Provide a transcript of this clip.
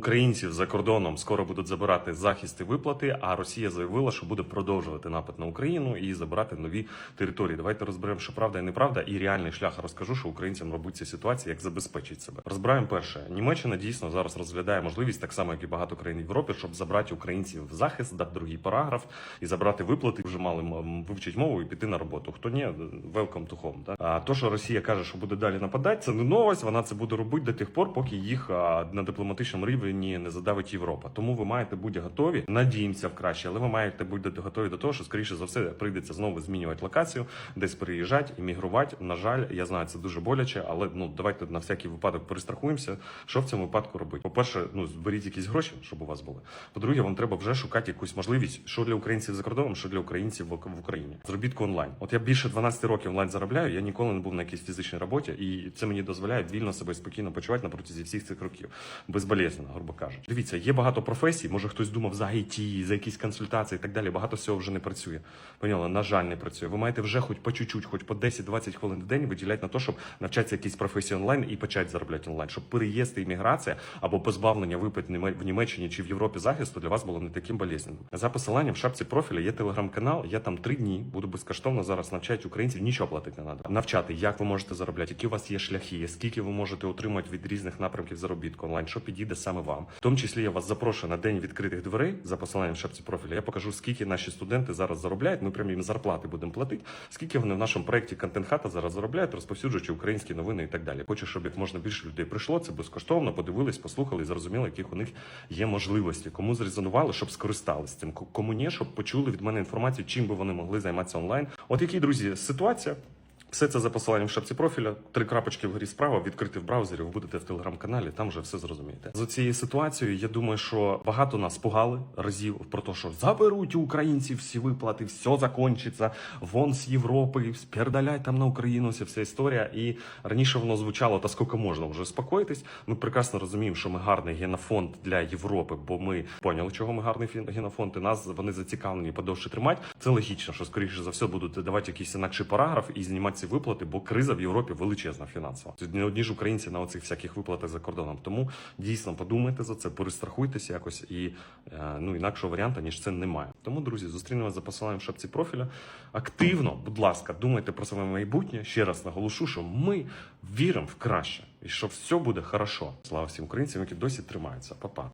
українців за кордоном скоро будуть забирати захист і виплати. А Росія заявила, що буде продовжувати напад на Україну і забирати нові території. Давайте розберемо, що правда і неправда, і реальний шлях розкажу, що українцям робить ця ситуація, як забезпечить себе. Розбираємо перше. Німеччина дійсно зараз розглядає можливість, так само як і багато країн в Європі, щоб забрати українців в захист, дати другий параграф і забрати виплати. Вже мали вивчити мову і піти на роботу. Хто ні, to home. Да? А то, що Росія каже, що буде далі нападати, це не новость. Вона це буде робити до тих пор, поки їх на дипломатичному рівні не задавить Європа. Тому ви маєте бути готові. Надіємося в краще, але ви маєте бути готові до того, що скоріше за все прийдеться знову змінювати локацію, десь переїжджати, іммігрувати. На жаль, я знаю, це дуже боляче, але ну давайте на всякий випадок перестрахуємося. Що в цьому випадку робити? По перше, ну зберіть якісь гроші, щоб у вас були. По-друге, вам треба вже шукати якусь можливість, що для українців за кордоном, що для українців в Україні. Зробітку онлайн. От я більше 12 років онлайн заробляю. Я ніколи не був на якійсь фізичній роботі, і це мені дозволяє вільно себе спокійно почувати на протязі всіх цих років, безболезненно, грубо кажучи. Дивіться, є багато професій. Може хтось думав за IT, за якісь консультації і так далі. Багато всього вже не працює. Поняла, на жаль, не працює. Ви маєте вже хоч по чуть-чуть, хоч по 10-20 хвилин в день виділяти на те, щоб навчатися якісь професії онлайн і почати заробляти онлайн, щоб переїзд і імміграція або позбавлення виплат в Німеччині чи в Європі захисту для вас було не таким болезненним. За посиланням в шапці профіля є телеграм-канал. Я там три дні буду безкоштовно зараз навчати українців. Нічого платити не треба. Навчати, як ви можете заробляти, які у вас є шляхи, скільки ви можете отримати від різних напрямків заробітку онлайн, що підійде саме вам. В тому числі я вас запрошую на день відкритих дверей за посиланням в шапці профіля. Я покажу, скільки наші студенти зараз заробляють. Ми прямо їм зарплати будемо платити. Скільки вони в нашому проєкті контент хата зараз заробляють, розповсюджуючи українські новини і так далі. Хочу, щоб як можна більше людей прийшло. Це безкоштовно, подивились, послухали і зрозуміли, яких у них є можливості. Кому зрезонували, щоб скористались цим. Кому ні, щоб почули від мене інформацію, чим би вони могли займатися онлайн. От які друзі, ситуація. Все це за посиланням в шапці профіля. Три крапочки вгорі справа, відкрити в браузері. Ви будете в телеграм-каналі, там вже все зрозумієте. За цією ситуацією, я думаю, що багато нас пугали разів про те, що заберуть у українців всі виплати, все закончиться, вон з Європи, спердаляй там на Україну, вся вся історія. І раніше воно звучало, та скільки можна вже спокоїтись. Ми прекрасно розуміємо, що ми гарний генофонд для Європи, бо ми поняли, чого ми гарний генофонд, і нас вони зацікавлені подовше тримати. Це логічно, що скоріше за все будуть давати якийсь інакший параграф і знімати ці виплати, бо криза в Європі величезна фінансова. Не одні ж українці на оцих всяких виплатах за кордоном. Тому дійсно подумайте за це, перестрахуйтеся якось і е, ну інакшого варіанту, ніж це немає. Тому, друзі, зустрінемося за посиланням в шапці профіля. Активно, будь ласка, думайте про своє майбутнє. Ще раз наголошу, що ми віримо в краще і що все буде хорошо. Слава всім українцям, які досі тримаються. Па-па.